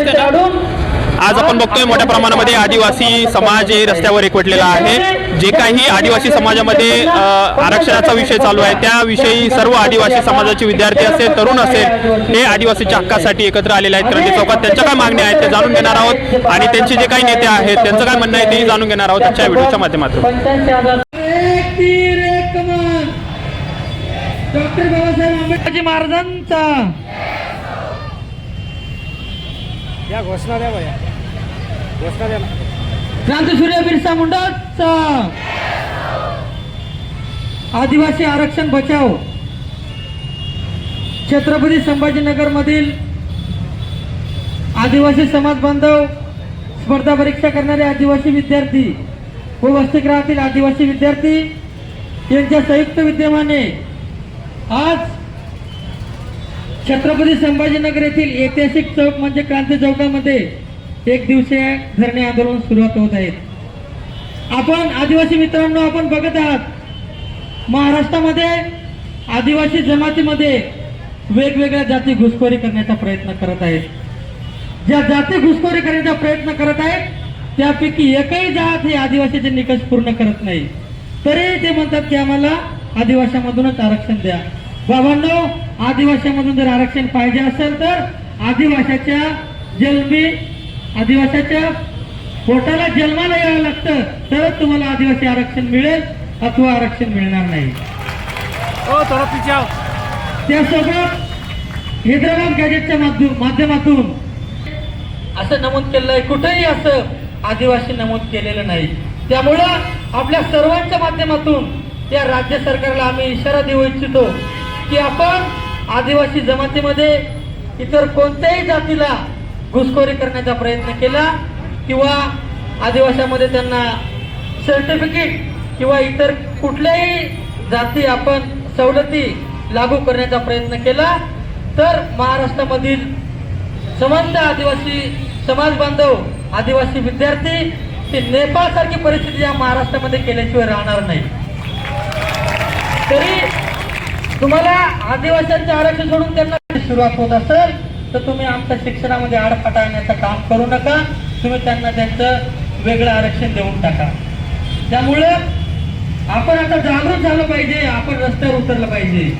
आज आपण बघतोय मोठ्या प्रमाणामध्ये आदिवासी समाज हे रस्त्यावर एकवटलेला आहे. जे काही आदिवासी समाजामध्ये आरक्षणाचा विषय चालू आहे त्याविषयी सर्व आदिवासी समाजाचे विद्यार्थी असेल तरुण असेल हे आदिवासीच्या हक्कासाठी एकत्र आलेले आहेत. क्रांती चौकात त्यांच्या काय मागण्या आहेत ते जाणून घेणार आहोत. आणि त्यांचे जे काही नेते आहेत त्यांचं काय म्हणणं आहे तेही जाणून घेणार आहोत आजच्या व्हिडिओच्या माध्यमातून. एक तीर एक कमान डॉक्टर बाबासाहेब आंबेडकर महाराजांचा या घोषणा द्या भैया घोषणा द्या. ना बिरसा मुंडाचा आदिवासी आरक्षण बचाव. छत्रपती संभाजीनगर मधील आदिवासी समाज बांधव स्पर्धा परीक्षा करणारे आदिवासी विद्यार्थी व वसतिगृहातील आदिवासी विद्यार्थी यांच्या संयुक्त विद्यमाने आज छत्रपती संभाजीनगर येथील ऐतिहासिक चौक म्हणजे क्रांती चौकामध्ये एक दिवसीय धरणे आंदोलन सुरुवात होत आहेत आपण आदिवासी मित्रांनो आपण बघत आहात महाराष्ट्रामध्ये आदिवासी जमातीमध्ये वेगवेगळ्या जाती घुसखोरी करण्याचा प्रयत्न करत आहेत. ज्या जाती घुसखोरी करण्याचा प्रयत्न करत आहेत त्यापैकी एकही जात हे आदिवासीचे निकष पूर्ण करत नाही. तरी ते म्हणतात की आम्हाला आदिवासामधूनच आरक्षण द्या. बाबांनो आदिवाशामधून जर आरक्षण पाहिजे असेल तर आदिवाशाच्या जन्मी आदिवाशाच्या पोटाला जन्माला यावं लागतं. तरच तुम्हाला आदिवासी आरक्षण मिळेल अथवा आरक्षण मिळणार नाही. त्यासोबत हैदराबाद गॅजेटच्या माध्यम- माध्यमातून असं नमूद केलेलं आहे कुठेही असं आदिवासी नमूद केलेलं नाही. त्यामुळं आपल्या सर्वांच्या माध्यमातून या राज्य सरकारला आम्ही इशारा देऊ इच्छितो की आपण आदिवासी जमातीमध्ये इतर कोणत्याही जातीला घुसखोरी करण्याचा प्रयत्न केला किंवा आदिवासामध्ये त्यांना सर्टिफिकेट किंवा इतर कुठल्याही जाती आपण सवलती लागू करण्याचा प्रयत्न केला तर महाराष्ट्रामधील संबंध आदिवासी समाज बांधव आदिवासी विद्यार्थी ते नेपाळसारखी परिस्थिती या महाराष्ट्रामध्ये केल्याशिवाय राहणार नाही. तरी तुम्हाला आदिवासांचे आरक्षण सोडून त्यांना सुरुवात होत असेल तर तुम्ही आमच्या शिक्षणामध्ये आडफाटा आणण्याचं काम करू नका. तुम्ही त्यांना त्यांचं वेगळं आरक्षण देऊन टाका. त्यामुळं आपण आता जागृत झालं पाहिजे आपण रस्त्यावर उतरलं पाहिजे.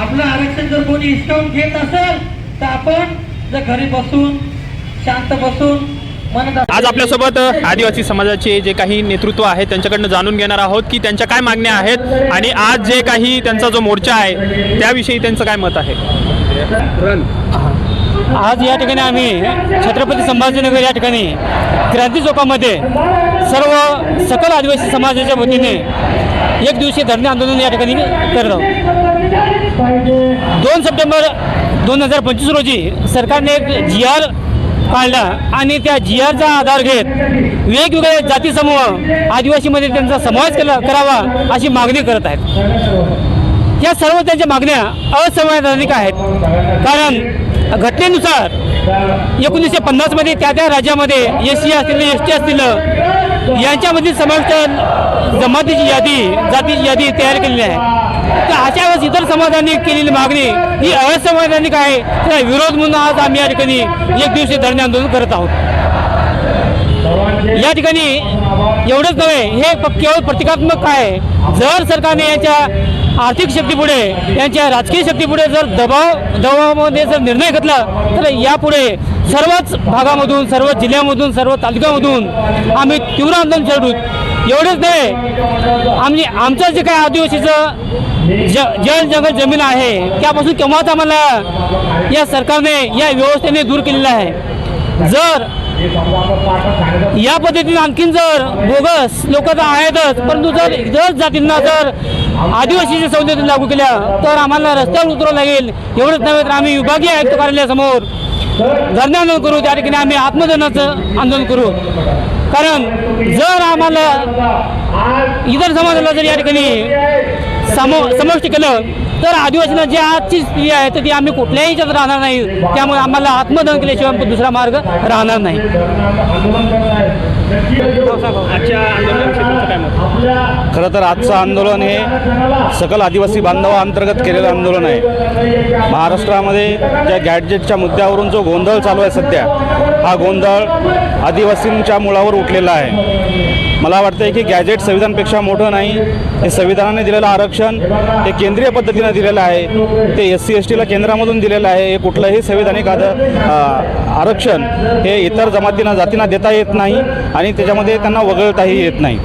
आपलं आरक्षण जर कोणी हिसकावून घेत असेल तर आपण जर घरी बसून शांत बसून आज आपल्यासोबत आदिवासी समाजाचे जे काही नेतृत्व आहे त्यांच्याकडनं जाणून घेणार आहोत की त्यांच्या काय मागण्या आहेत आणि आज जे काही त्यांचा जो मोर्चा आहे त्याविषयी त्यांचं काय मत आहे? आज या ठिकाणी आम्ही छत्रपती संभाजीनगर या ठिकाणी क्रांती चौकामध्ये सर्व सकल आदिवासी समाजाच्या वतीने एक दिवसीय धरणे आंदोलन या ठिकाणी करत आहोत. दोन सप्टेंबर दोन हजार पंचवीस रोजी सरकारने एक जी आर काढला आणि त्या जी आरचा आधार घेत वेगवेगळ्या जाती समूह आदिवासीमध्ये त्यांचा समावेश केला करावा अशी मागणी करत आहेत. या सर्व त्यांच्या मागण्या असंवैधानिक आहेत. कारण घटनेनुसार एकोणीसशे पन्नासमध्ये त्या त्या राज्यामध्ये एस सी असतील एस टी असतील यांच्यामधील समाविष्ट जमातीची यादी जातीची यादी तयार केलेली आहे. तर अशा वेळेस इतर समाजांनी केलेली मागणी ही असंवैधानिक आहे? त्याला विरोध म्हणून आज आम्ही या ठिकाणी एक दिवशी धरणे आंदोलन करत आहोत. या ठिकाणी एवढंच नव्हे हे प- केवळ प्रतिकात्मक आहे? जर सरकारने यांच्या आर्थिक शक्तीपुढे यांच्या राजकीय शक्तीपुढे जर दबाव दबावामध्ये जर निर्णय घेतला तर यापुढे सर्वच भागामधून सर्व जिल्ह्यामधून सर्व तालुक्यामधून आम्ही तीव्र आंदोलन छेडू एवढेच नाही आम्ही आमचं जे काही आदिवासीचं जल जंगल जमीन आहे. त्यापासून केव्हाच आम्हाला या सरकारने या व्यवस्थेने दूर केलेलं आहे. जर या पद्धतीने आणखीन जर बोगस लोक तर आहेतच परंतु जर जर जातींना जर आदिवासीच्या सवलती लागू केल्या तर आम्हाला रस्त्यावर उतरावं लागेल. एवढंच नव्हे तर आम्ही विभागीय आयुक्त कार्यालयासमोर धरणे आंदोलन करू. त्या ठिकाणी आम्ही आत्मदनाचं आंदोलन करू. कारण जर आम्हाला इतर समाजाला जर या ठिकाणी समो समाविष्ट केलं. तर आदिवासींना जी आजची स्थिती आहे तर ती आम्ही कुठल्याही ह्याच्यात राहणार नाही. त्यामुळे आम्हाला आत्मदहन केल्याशिवाय दुसरा मार्ग राहणार नाही. खरं तर आजचं आंदोलन हे सकल आदिवासी बांधवाअंतर्गत केलेलं आंदोलन आहे. महाराष्ट्रामध्ये ज्या गॅडजेटच्या मुद्द्यावरून जो गोंधळ चालू आहे सध्या हा गोंधळ आदिवासींच्या मुळावर उठलेला आहे. मला वाटतं आहे की गॅजेट संविधानपेक्षा मोठं नाही. हे संविधानाने दिलेलं आरक्षण हे केंद्रीय पद्धतीनं दिलेलं आहे ते एस सी एस टीला केंद्रामधून दिलेलं आहे हे कुठलंही संविधानिक आद आरक्षण हे इतर जमातींना जातींना देता येत नाही आणि त्याच्यामध्ये त्यांना वगळताही येत नाही.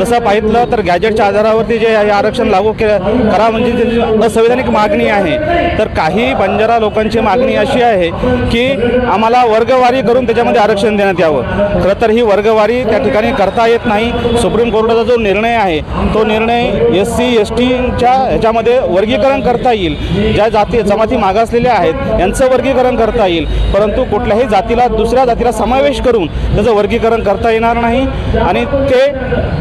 तसं पाहिलं तर गॅजेटच्या आधारावरती जे हे आरक्षण लागू के करा म्हणजे त्यांची असंविधानिक मागणी आहे. तर काही बंजारा लोकांची मागणी अशी आहे की आम्हाला वर्गवारी करून त्याच्यामध्ये आरक्षण देण्यात यावं. खरं तर ही वर्गवारी त्या ठिकाणी करता येत नाही. सुप्रीम कोर्टाचा जो निर्णय आहे तो निर्णय एस सी एस टीच्या ह्याच्यामध्ये वर्गीकरण करता येईल. ज्या जाती जमाती मागासलेल्या आहेत यांचं वर्गीकरण करता येईल. परंतु कुठल्याही जातीला दुसऱ्या जातीला समावेश करून त्याचं वर्गीकरण करता येणार नाही आणि ते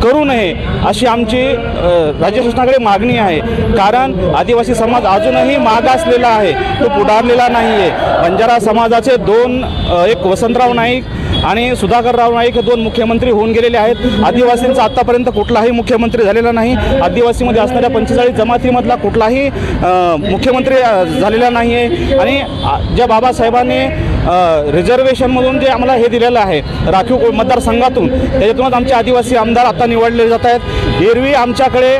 करू नये अशी आमची राज्य शासनाकडे मागणी आहे. कारण आदिवासी समाज अजूनही मागासलेला आहे तो पुढारलेला नाही आहे बंजारा समाजाचे दोन एक वसंतराव नाईक आणि सुधाकरराव नाईक हे दोन मुख्यमंत्री होऊन गेलेले आहेत. आदिवासींचा आत्तापर्यंत कुठलाही मुख्यमंत्री झालेला नाही. आदिवासीमध्ये असणाऱ्या पंचेचाळीस जमातीमधला कुठलाही मुख्यमंत्री झालेला नाही आहे आणि ज्या बाबासाहेबांनी रिझर्वेशनमधून जे आम्हाला हे दिलेलं आहे राखीव मतदारसंघातून त्याच्यातूनच आमचे आदिवासी आमदार आता निवडले जात आहेत. एरवी आमच्याकडे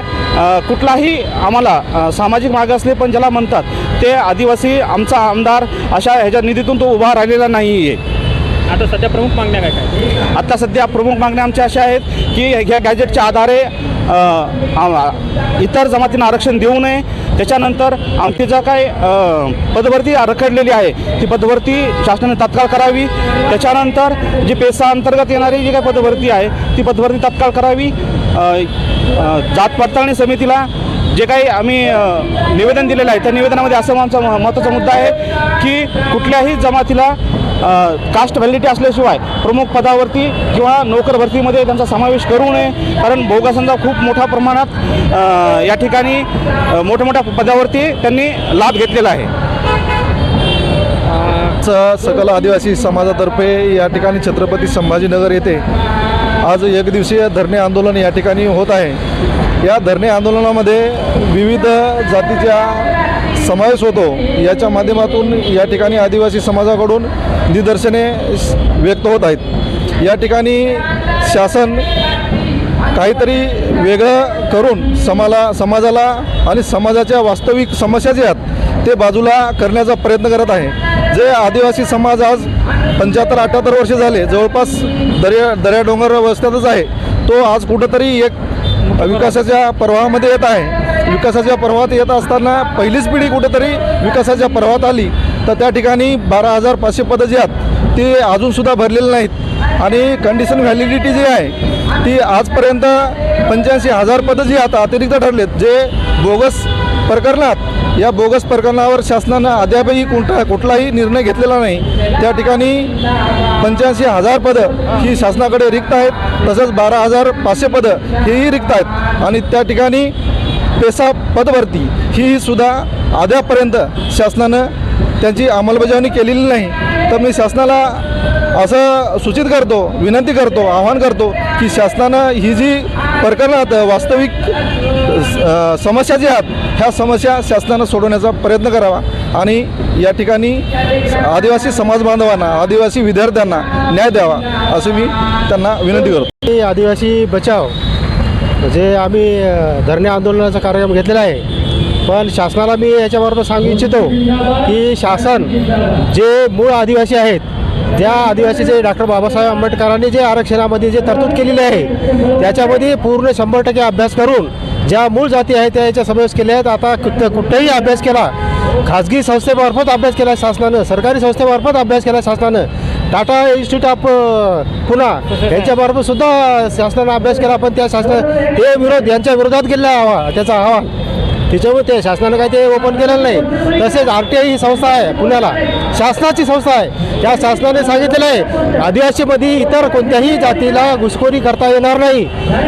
कुठलाही आम्हाला सामाजिक मागासले पण ज्याला म्हणतात ते आदिवासी आमचा आमदार अशा ह्याच्या निधीतून तो उभा राहिलेला नाही आहे आता सध्या प्रमुख मागण्या काय काय? आता सध्या प्रमुख मागण्या आमच्या अशा आहेत की ह्या गॅजेटच्या आधारे इतर जमातींना आरक्षण देऊ नये. त्याच्यानंतर आमची जर काय पदभरती रखडलेली आहे ती पदभरती शासनाने तात्काळ करावी. त्याच्यानंतर जी पेसा अंतर्गत येणारी जी काय पदभरती आहे ती पदभरती तात्काळ करावी. जात पडताळणी समितीला जे काही आम्ही निवेदन दिलेलं आहे त्या निवेदनामध्ये असं आमचा म- महत्त्वाचा मुद्दा आहे की कुठल्याही जमातीला कास्ट व्हॅलिडिटी असल्याशिवाय प्रमुख पदावरती किंवा नोकर भरतीमध्ये त्यांचा समावेश करू नये. कारण भोगासांचा खूप मोठ्या प्रमाणात या ठिकाणी मोठ्या पदावरती त्यांनी लाभ घेतलेला आहे. च- सकल आदिवासी समाजातर्फे या ठिकाणी छत्रपती संभाजीनगर येथे आज एकदिवसीय धरणे आंदोलन या ठिकाणी होत आहे. या धरणे आंदोलनामध्ये विविध जातीच्या समावेश होतो. याच्या माध्यमातून या ठिकाणी आदिवासी समाजाकडून निदर्शने व्यक्त होत आहेत. या ठिकाणी शासन काहीतरी वेगळं करून समाला समाजाला आणि समाजाच्या वास्तविक समस्या ज्या आहेत ते बाजूला करण्याचा प्रयत्न करत आहे. जे आदिवासी समाज आज पंच्याहत्तर अठ्याहत्तर वर्षे झाले जवळपास दर्या दर्या डोंगर वस्त्यातच आहे. तो आज कुठंतरी एक विकासाच्या प्रवाहामध्ये येत आहे. विकासाच्या प्रवाहात येत असताना पहिलीच पिढी कुठेतरी विकासाच्या प्रवाहात आली. तर त्या ठिकाणी बारा हजार पाचशे पदं जी आहेत ती अजूनसुद्धा भरलेली नाहीत. आणि कंडिशन व्हॅलिडिटी जी आहे ती आजपर्यंत पंच्याऐंशी हजार पदं जी आता अतिरिक्त ठरलेत जे बोगस प्रकरणात या बोगस प्रकरणावर शासनानं अद्यापही कोणता कुठलाही निर्णय घेतलेला नाही. त्या ठिकाणी पंच्याऐंशी हजार पदं ही शासनाकडे रिक्त आहेत. तसंच बारा हजार पाचशे पदं हेही रिक्त आहेत. आणि त्या ठिकाणी पेसा पदभरती ही सुद्धा अद्यापर्यंत शासनानं त्यांची अंमलबजावणी केलेली नाही. तर मी शासनाला असं सूचित करतो विनंती करतो आवाहन करतो की शासनानं ही जी प्रकरणात वास्तविक समस्या ज्या आहेत ह्या समस्या शासनानं सोडवण्याचा प्रयत्न करावा आणि या ठिकाणी आदिवासी समाज बांधवांना आदिवासी विद्यार्थ्यांना न्याय द्यावा असं मी त्यांना विनंती करतो. आदिवासी बचाव जे आम्ही धरणे आंदोलनाचा कार्यक्रम घेतलेला आहे. पण शासनाला मी याच्याबरोबर सांगू इच्छितो की शासन जे मूळ आदिवासी आहेत त्या आदिवासीचे डॉक्टर बाबासाहेब आंबेडकरांनी जे आरक्षणामध्ये जे तरतूद केलेली आहे त्याच्यामध्ये पूर्ण शंभर टक्के अभ्यास करून ज्या मूळ जाती आहेत त्या याचा समावेश केल्या आहेत. आता कुठ कुठेही अभ्यास केला खाजगी संस्थेमार्फत अभ्यास केला शासनानं सरकारी संस्थेमार्फत अभ्यास केला शासनानं टाटा इन्स्टिट्यूट ऑफ पुणा यांच्यामार्फत सुद्धा शासनानं अभ्यास केला पण त्या शासना हे विरोध यांच्या विरोधात गेला हवा त्याचा अहवाल. त्याच्यामुळे ते शासनानं काही ते ओपन केलेलं नाही. तसेच आर टी आय ही संस्था आहे पुण्याला. शासनाची संस्था आहे. त्या शासनाने सांगितलेलं आहे आदिवासीमध्ये इतर कोणत्याही जातीला घुसखोरी करता येणार नाही.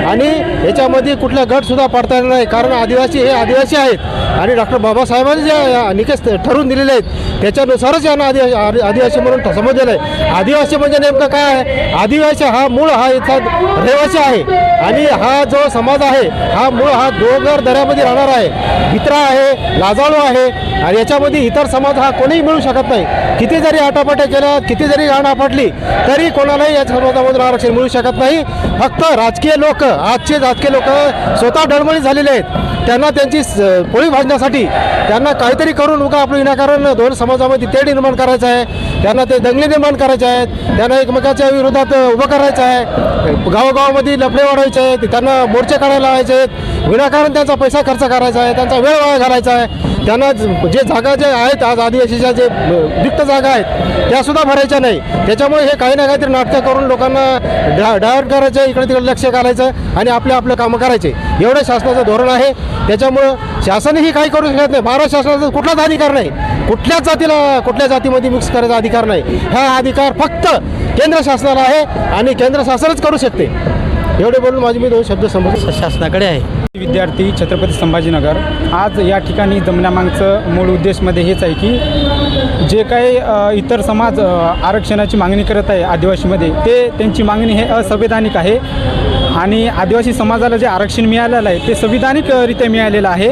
आणि याच्यामध्ये कुठला गटसुद्धा पडता येणार नाही. कारण आदिवासी हे आदिवासी आहेत. आणि डॉक्टर बाबासाहेबांनी जे निकेश ठरवून दिलेले आहेत त्याच्यानुसारच यांना आदिवासी आदि- आदिवासी म्हणून समजलेलं आहे. आदिवासी म्हणजे नेमकं काय आहे? आदिवासी हा मूळ हा इथला रहिवासी आहे. आणि हा जो समाज आहे हा मूळ हा डोंगर दऱ्यामध्ये राहणार आहे. भित्रा आहे लाजाळू आहे आणि याच्यामध्ये इतर समाज हा कोणीही मिळू शकत नाही. किती जरी आटापाट्या केल्या किती जरी गाणं आपटली तरी कोणालाही या समाजामधून आरक्षण मिळू शकत नाही. फक्त राजकीय लोक आजचे राजकीय लोक स्वतः डळमळी झालेले आहेत. त्यांना त्यांची स- पोळी भाजण्यासाठी त्यांना काहीतरी करून उगा आपलं विनाकारण दोन समाजामध्ये तेढ निर्माण करायचं आहे. त्यांना ते दंगली निर्माण करायचे आहेत. त्यांना एकमेकाच्या विरोधात उभं करायचं आहे. गावोगावामध्ये लफडे वाढवायचे आहेत. त्यांना मोर्चे काढायला लावायचे आहेत. विनाकारण त्यांचा पैसा खर्च करायचा आहे. त्यांचा वेळ वाया घालायचा आहे. त्यांना जे जागा जे आहेत आज आदिवासीच्या जे रिक्त जागा आहेत त्यासुद्धा भरायच्या नाही. त्याच्यामुळे हे काही ना काहीतरी नाटकं करून लोकांना डा डायव्हर्ट करायचं इकडे तिकडे लक्ष घालायचं आणि आपले आपलं कामं करायचे. एवढं शासनाचं धोरण आहे. त्याच्यामुळं शासनही काही करू शकत नाही. महाराष्ट्र शासनाचा कुठलाच अधिकार नाही. कुठल्याच जातीला कुठल्या जातीमध्ये मिक्स करायचा अधिकार नाही. हा अधिकार फक्त केंद्र शासनाला आहे आणि केंद्र शासनच करू शकते. एवढे बोलून माझे मी दोन शब्द समज शासनाकडे आहे. विद्यार्थी छत्रपती संभाजीनगर आज या ठिकाणी जमण्यामागचं मूळ उद्देशमध्ये हेच आहे की जे काही इतर समाज आरक्षणाची मागणी करत आहे आदिवासीमध्ये ते त्यांची मागणी हे असंवैधानिक आहे. आणि आदिवासी समाजाला जे आरक्षण मिळालेलं आहे ते संविधानिकरित्या मिळालेलं आहे.